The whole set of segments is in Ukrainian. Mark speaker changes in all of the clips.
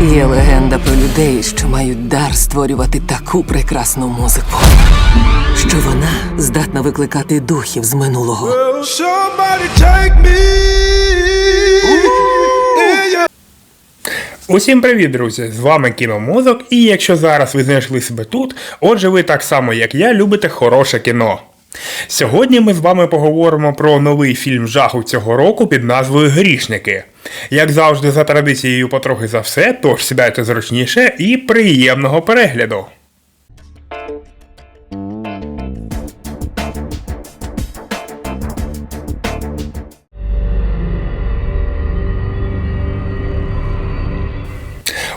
Speaker 1: Є легенда про людей, що мають дар створювати таку прекрасну музику, що вона здатна викликати духів з минулого.
Speaker 2: Усім привіт, друзі! З вами Кіномозок, і якщо зараз ви знайшли себе тут, отже, ви так само, як я, любите хороше кіно. Сьогодні ми з вами поговоримо про новий фільм жаху цього року під назвою Грішники. Як завжди, за традицією потрохи за все, тож сідайте зручніше і приємного перегляду.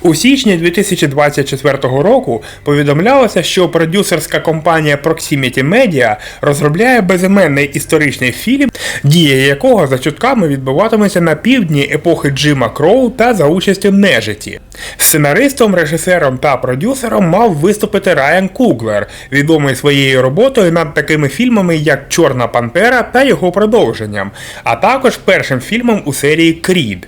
Speaker 2: У січні 2024 року повідомлялося, що продюсерська компанія Proximity Media розробляє безіменний історичний фільм, дія якого за чутками відбуватиметься на півдні епохи Джима Кроу та за участю нежиті. Сценаристом, режисером та продюсером мав виступити Райан Куглер, відомий своєю роботою над такими фільмами, як Чорна Пантера та його продовженням, а також першим фільмом у серії Крід.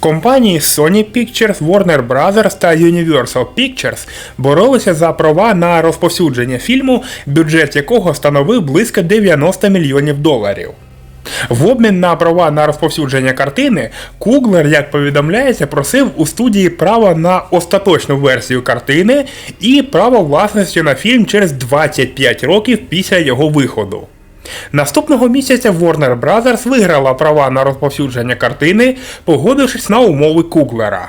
Speaker 2: Компанії Sony Pictures, Warner Bros. та Universal Pictures боролися за права на розповсюдження фільму, бюджет якого становив близько 90 мільйонів доларів. В обмін на права на розповсюдження картини, Куглер, як повідомляється, просив у студії право на остаточну версію картини і право власності на фільм через 25 років після його виходу. Наступного місяця Warner Bros. виграла права на розповсюдження картини, погодившись на умови Куглера.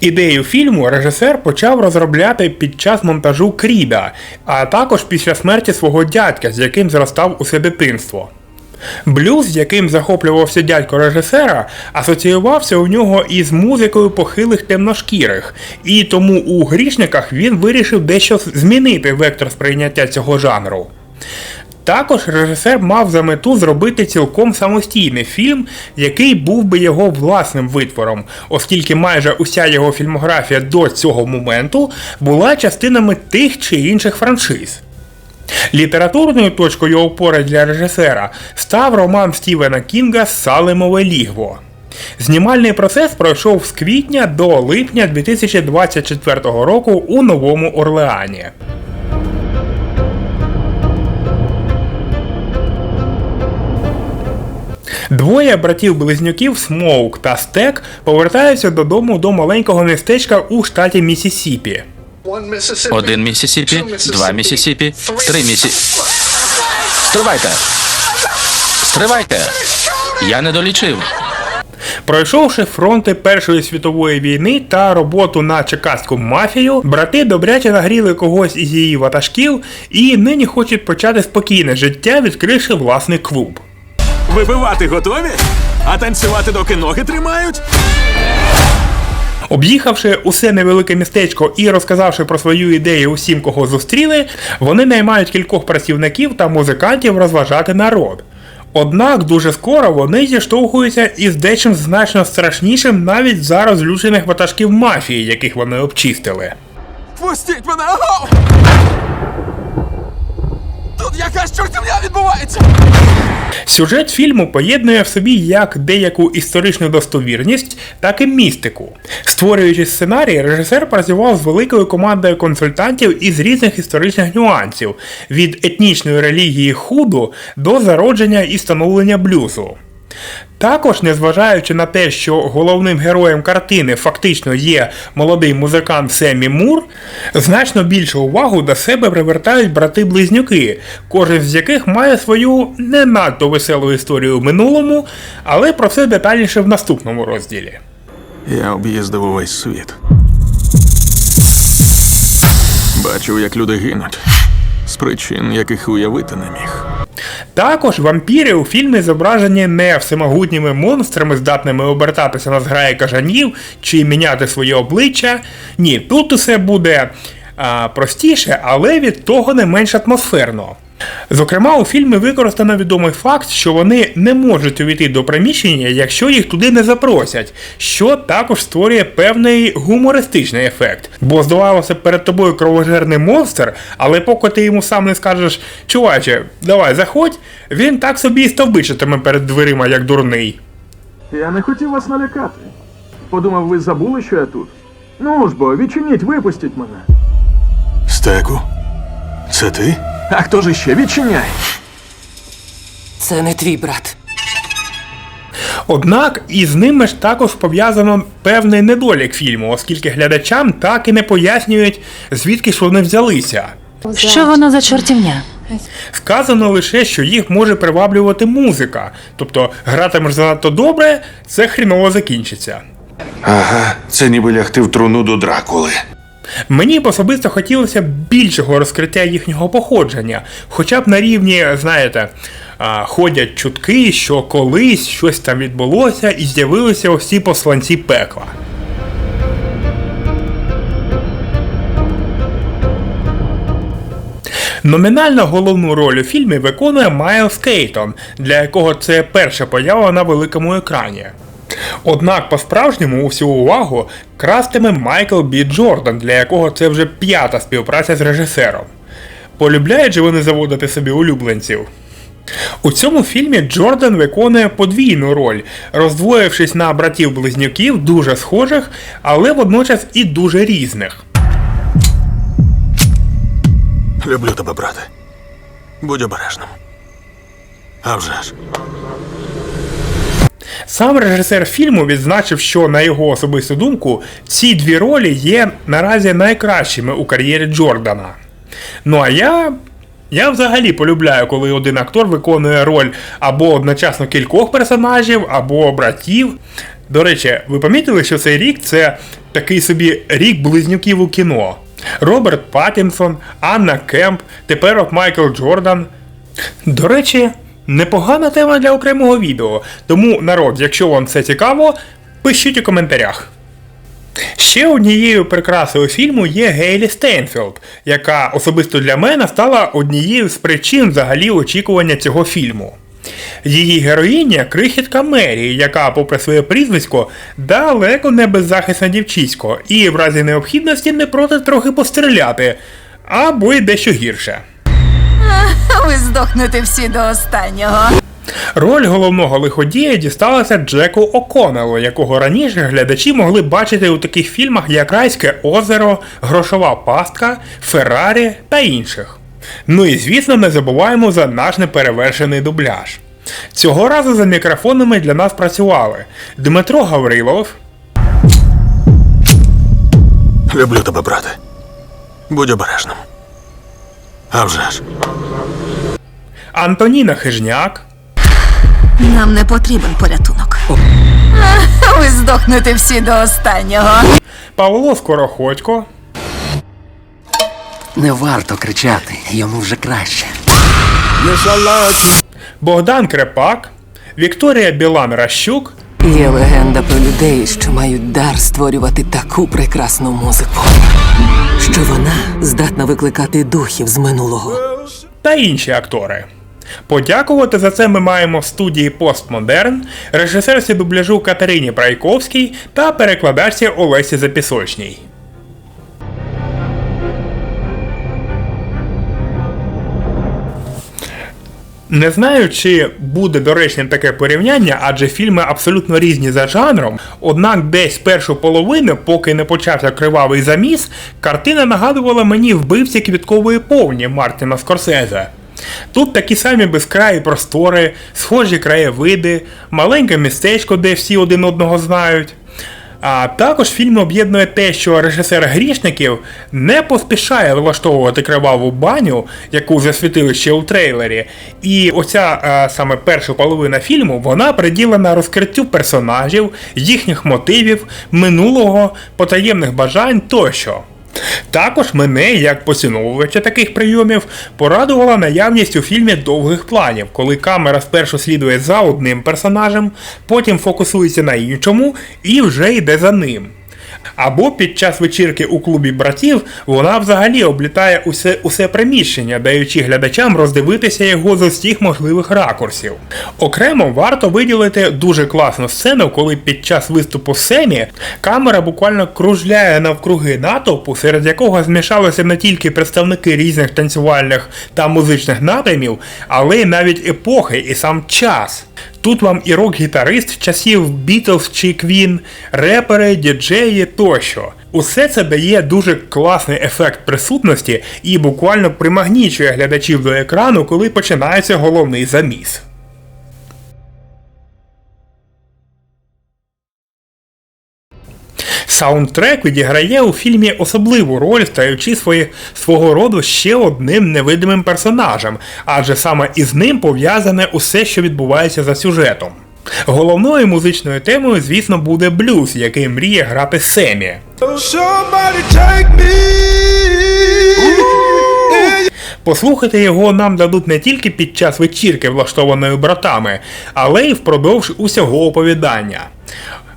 Speaker 2: Ідею фільму режисер почав розробляти під час монтажу Кріда, а також після смерті свого дядька, з яким зростав усе дитинство. Блюз, яким захоплювався дядько режисера, асоціювався у нього із музикою похилих темношкірих, і тому у грішниках він вирішив дещо змінити вектор сприйняття цього жанру. Також режисер мав за мету зробити цілком самостійний фільм, який був би його власним витвором, оскільки майже уся його фільмографія до цього моменту була частинами тих чи інших франшиз. Літературною точкою опори для режисера став роман Стівена Кінга Салемове лігво. Знімальний процес пройшов з квітня до липня 2024 року у Новому Орлеані. Двоє братів-близнюків Смоук та Стек повертаються додому до маленького містечка у штаті Місісіпі.
Speaker 3: Один Місісіпі, два Місісіпі, три Місі... Стривайте! Стривайте! Я не долічив.
Speaker 2: Пройшовши фронти Першої світової війни та роботу на чекастську мафію, брати добряче нагріли когось із її ватажків і нині хочуть почати спокійне життя, відкривши власний клуб.
Speaker 4: Вибивати готові? А танцювати доки ноги тримають?
Speaker 2: Об'їхавши усе невелике містечко і розказавши про свою ідею усім, кого зустріли, вони наймають кількох працівників та музикантів розважати народ. Однак дуже скоро вони зіштовхуються із дечим значно страшнішим навіть за розлючених ватажків мафії, яких вони обчистили.
Speaker 4: Пустіть мене! Тут якась чортівня відбувається!
Speaker 2: Сюжет фільму поєднує в собі як деяку історичну достовірність, так і містику. Створюючи сценарій, режисер працював з великою командою консультантів із різних історичних нюансів від етнічної релігії худу до зародження і становлення блюзу. Також, незважаючи на те, що головним героєм картини фактично є молодий музикант Семі Мур, значно більшу увагу до себе привертають брати-близнюки, кожен з яких має свою не надто веселу історію в минулому, але про це детальніше в наступному розділі.
Speaker 5: Я об'їздив увесь світ. Бачив, як люди гинуть. З причин, яких уявити не міг.
Speaker 2: Також вампіри у фільмі зображені не всемогутніми монстрами, здатними обертатися на зграї кажанів чи міняти своє обличчя. Ні, тут усе буде а, простіше, але від того не менш атмосферно. Зокрема, у фільмі використано відомий факт, що вони не можуть увійти до приміщення, якщо їх туди не запросять, що також створює певний гумористичний ефект. Бо здавалося б, перед тобою кровожерний монстр, але поки ти йому сам не скажеш, чуваче, давай заходь, він так собі і стовбичитиме перед дверима, як дурний.
Speaker 6: Я не хотів вас налякати. Подумав, ви забули, що я тут. Ну ж бо, відчиніть, випустіть мене.
Speaker 5: Стеку, це ти?
Speaker 6: А хто ж іще відчиняй?
Speaker 1: Це не твій брат.
Speaker 2: Однак із ними ж також пов'язано певний недолік фільму, оскільки глядачам так і не пояснюють, звідки ж вони взялися.
Speaker 7: Що воно за чортівня?
Speaker 2: Сказано лише, що їх може приваблювати музика. Тобто гратимеш занадто добре, це хріново закінчиться.
Speaker 8: Ага, це ніби лягти в труну до Дракули.
Speaker 2: Мені б особисто хотілося більшого розкриття їхнього походження, хоча б на рівні, знаєте, ходять чутки, що колись щось там відбулося і з'явилися ці посланці пекла. Номінально головну роль у фільмі виконує Майлз Кейтон, для якого це перша поява на великому екрані. Однак по-справжньому усю увагу крастиме Майкл Бі Джордан, для якого це вже п'ята співпраця з режисером. Полюбляють же вони заводити собі улюбленців. У цьому фільмі Джордан виконує подвійну роль, роздвоївшись на братів-близнюків дуже схожих, але водночас і дуже різних.
Speaker 5: Люблю тебе, брате. Будь обережним. А вже ж.
Speaker 2: Сам режисер фільму відзначив, що на його особисту думку ці дві ролі є наразі найкращими у кар'єрі Джордана. Ну а я. Я взагалі полюбляю, коли один актор виконує роль або одночасно кількох персонажів, або братів. До речі, ви помітили, що цей рік це такий собі рік близнюків у кіно. Роберт Паттінсон, Анна Кемп, тепер от Майкл Джордан. До речі, непогана тема для окремого відео. Тому, народ, якщо вам це цікаво, пишіть у коментарях. Ще однією прикрасою фільму є Гейлі Стейнфілд, яка особисто для мене стала однією з причин взагалі очікування цього фільму. Її героїня крихітка Мері, яка, попри своє прізвисько, далеко не беззахисна дівчисько, і в разі необхідності не проти трохи постріляти, або й дещо гірше.
Speaker 7: Ви здохнете всі до останнього.
Speaker 2: Роль головного лиходія дісталася Джеку О'Коннеллу, якого раніше глядачі могли бачити у таких фільмах як Райське озеро, Грошова пастка, Феррарі та інших. Ну і звісно, не забуваємо за наш неперевершений дубляж. Цього разу за мікрофонами для нас працювали Дмитро Гаврилов,
Speaker 5: Люблю тебе, брате. Будь обережним. А вже ж.
Speaker 2: Антоніна Хижняк,
Speaker 7: Нам не потрібен порятунок. Ви здохнете всі до останнього.
Speaker 2: Павло Скороходько,
Speaker 9: Не варто кричати, йому вже краще.
Speaker 2: Богдан Крепак, Вікторія Білан Ращук,
Speaker 1: Є легенда про людей, що мають дар створювати таку прекрасну музику, що вона здатна викликати духів з минулого.
Speaker 2: та інші актори. Подякувати за це ми маємо в студії Постмодерн, режисерці дубляжу Катерині Прайковській та перекладачці Олесі Запісочній. Не знаю, чи буде доречним таке порівняння, адже фільми абсолютно різні за жанром. Однак десь першу половину, поки не почався кривавий заміс, картина нагадувала мені вбивці квіткової повні Мартіна Скорсезе. Тут такі самі безкраї простори, схожі краєвиди, маленьке містечко, де всі один одного знають. А також фільм об'єднує те, що режисер грішників не поспішає влаштовувати криваву баню, яку засвітили ще у трейлері. І оця е, саме перша половина фільму вона приділена розкриттю персонажів, їхніх мотивів, минулого, потаємних бажань тощо. Також мене, як поціновувача таких прийомів, порадувала наявність у фільмі довгих планів, коли камера спершу слідує за одним персонажем, потім фокусується на іншому і вже йде за ним. Або під час вечірки у клубі братів вона взагалі облітає усе, усе приміщення, даючи глядачам роздивитися його з усіх можливих ракурсів. Окремо варто виділити дуже класну сцену, коли під час виступу Семі камера буквально кружляє навкруги натовпу, серед якого змішалися не тільки представники різних танцювальних та музичних напрямів, але й навіть епохи і сам час. Тут вам і рок-гітарист часів Beatles чи Queen, репери, діджеї тощо. Усе це дає дуже класний ефект присутності і буквально примагнічує глядачів до екрану, коли починається головний заміс. Саундтрек відіграє у фільмі особливу роль, стаючи свої, свого роду ще одним невидимим персонажем, адже саме із ним пов'язане усе, що відбувається за сюжетом. Головною музичною темою, звісно, буде блюз, який мріє грати Семі. Послухати його нам дадуть не тільки під час вечірки, влаштованої братами, але й впродовж усього оповідання.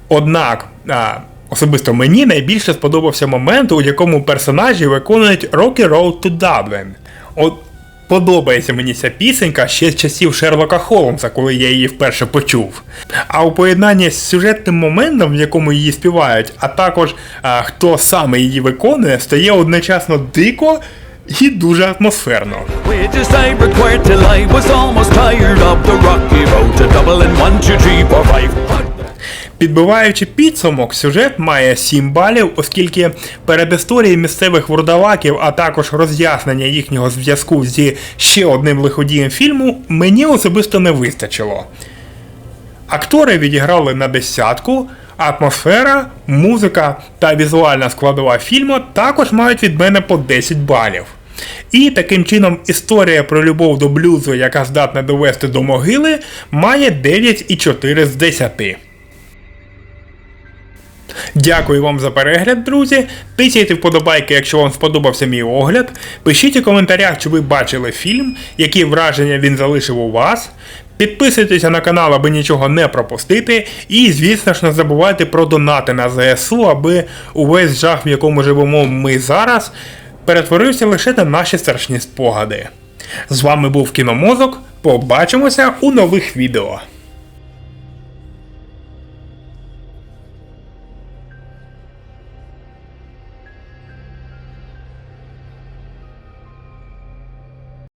Speaker 2: Однак, а, особисто мені найбільше сподобався момент, у якому персонажі виконують Rocky Road to Dublin. От подобається мені ця пісенька ще з часів Шерлока Холмса, коли я її вперше почув. А у поєднанні з сюжетним моментом, в якому її співають, а також а, хто саме її виконує, стає одночасно дико і дуже атмосферно. Підбиваючи підсумок, сюжет має 7 балів, оскільки перед історією місцевих вурдалаків, а також роз'яснення їхнього зв'язку зі ще одним лиходієм фільму, мені особисто не вистачило. Актори відіграли на десятку, атмосфера, музика та візуальна складова фільму також мають від мене по 10 балів. І таким чином історія про любов до блюзу, яка здатна довести до могили, має 9,4 з 10. Дякую вам за перегляд, друзі. Тисяйте вподобайки, якщо вам сподобався мій огляд. Пишіть у коментарях, чи ви бачили фільм, які враження він залишив у вас. Підписуйтеся на канал, аби нічого не пропустити. І, звісно ж, не забувайте про донати на ЗСУ, аби увесь жах, в якому живемо ми зараз, перетворився лише на наші страшні спогади. З вами був Кіномозок. Побачимося у нових відео.